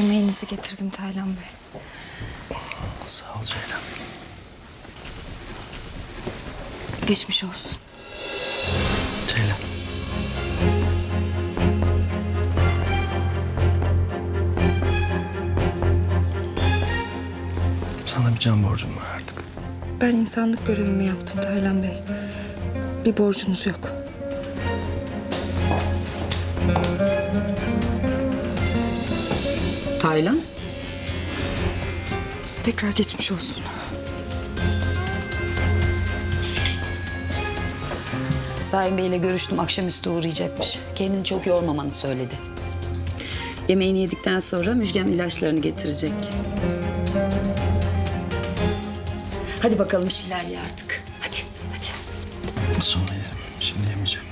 Kahvenizi getirdim Taylan Bey. Sağ ol Ceylan. Geçmiş olsun. Ceylan. Sana bir can borcum var artık. Ben insanlık görevimi yaptım Taylan Bey. Bir borcunuz yok. Taylan? Tekrar geçmiş olsun. Saim Bey ile görüştüm. Akşamüstü uğrayacakmış. Kendini çok yormamanı söyledi. Yemeğini yedikten sonra Müjgan ilaçlarını getirecek. Hadi bakalım bir şeyler ye artık. Hadi, hadi. Sonra yerim. Şimdi yemeyeceğim.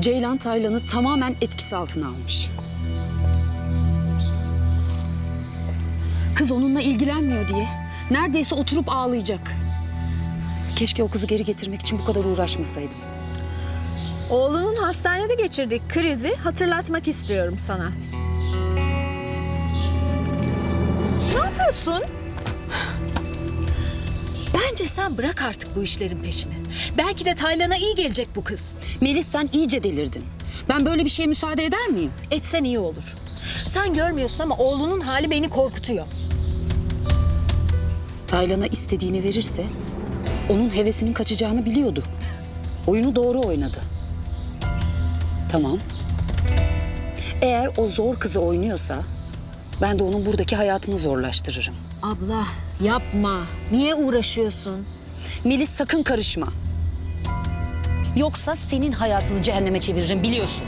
Ceylan Taylan'ı tamamen etkisi altına almış. Kız onunla ilgilenmiyor diye neredeyse oturup ağlayacak. Keşke o kızı geri getirmek için bu kadar uğraşmasaydım. Oğlunun hastanede geçirdiği krizi hatırlatmak istiyorum sana. Ne yapıyorsun? Bence sen bırak artık bu işlerin peşini. Belki de Taylan'a iyi gelecek bu kız. Melis sen iyice delirdin. Ben böyle bir şeye müsaade eder miyim? Etsen iyi olur. Sen görmüyorsun ama oğlunun hali beni korkutuyor. Taylan'a istediğini verirse onun hevesinin kaçacağını biliyordu. Oyunu doğru oynadı. Tamam. Eğer o zor kızı oynuyorsa ben de onun buradaki hayatını zorlaştırırım. Abla yapma. Niye uğraşıyorsun? Melis sakın karışma. Yoksa senin hayatını cehenneme çeviririm biliyorsun.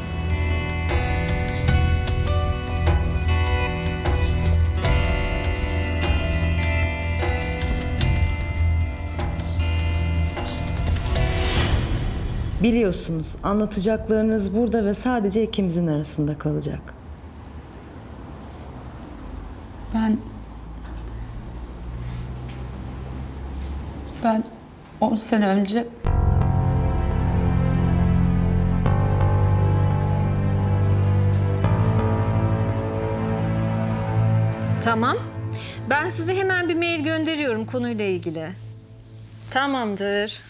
Biliyorsunuz anlatacaklarınız burada ve sadece ikimizin arasında kalacak. Ben... Ben 10 sene önce Tamam. Ben size hemen bir mail gönderiyorum konuyla ilgili. Tamamdır.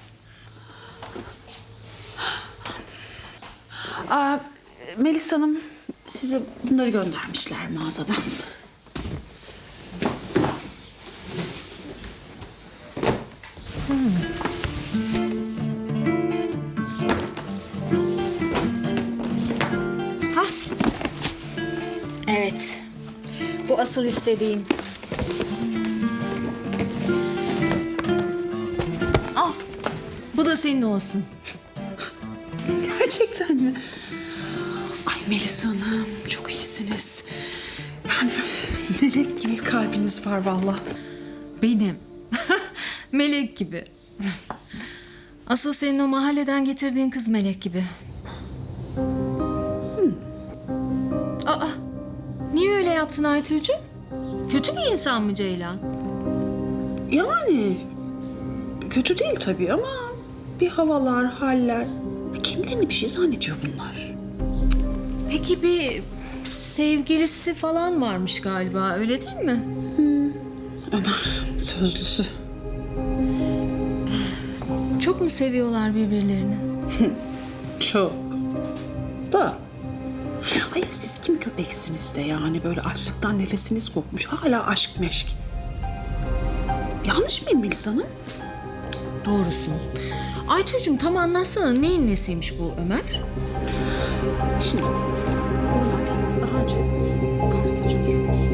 Aa, Melis Hanım size bunları göndermişler mağazadan. Bu asıl istediğim. Al. Bu da senin olsun. Gerçekten mi? Ay Melis Hanım çok iyisiniz. Yani melek gibi kalbiniz var vallahi. Benim. Melek gibi. Asıl senin o mahalleden getirdiğin kız melek gibi. Yaptın Aytuğcuğum? Kötü bir insan mı Ceylan? Yani kötü değil tabii ama bir havalar, haller. Kendilerini bir şey zannediyor bunlar. Peki bir sevgilisi falan varmış galiba öyle değil mi? Ömer sözlüsü. Çok mu seviyorlar birbirlerini? Çok. Da. Hayır siz kim köpeksiniz de yani böyle açlıktan nefesiniz kokmuş hala aşk meşk. Yanlış mıyım Melis Hanım? Doğrusun. Aytuğcuğum tam anlatsana neyin nesiymiş bu Ömer? Şimdi bunlar daha önce Kars'ta çalışıyor.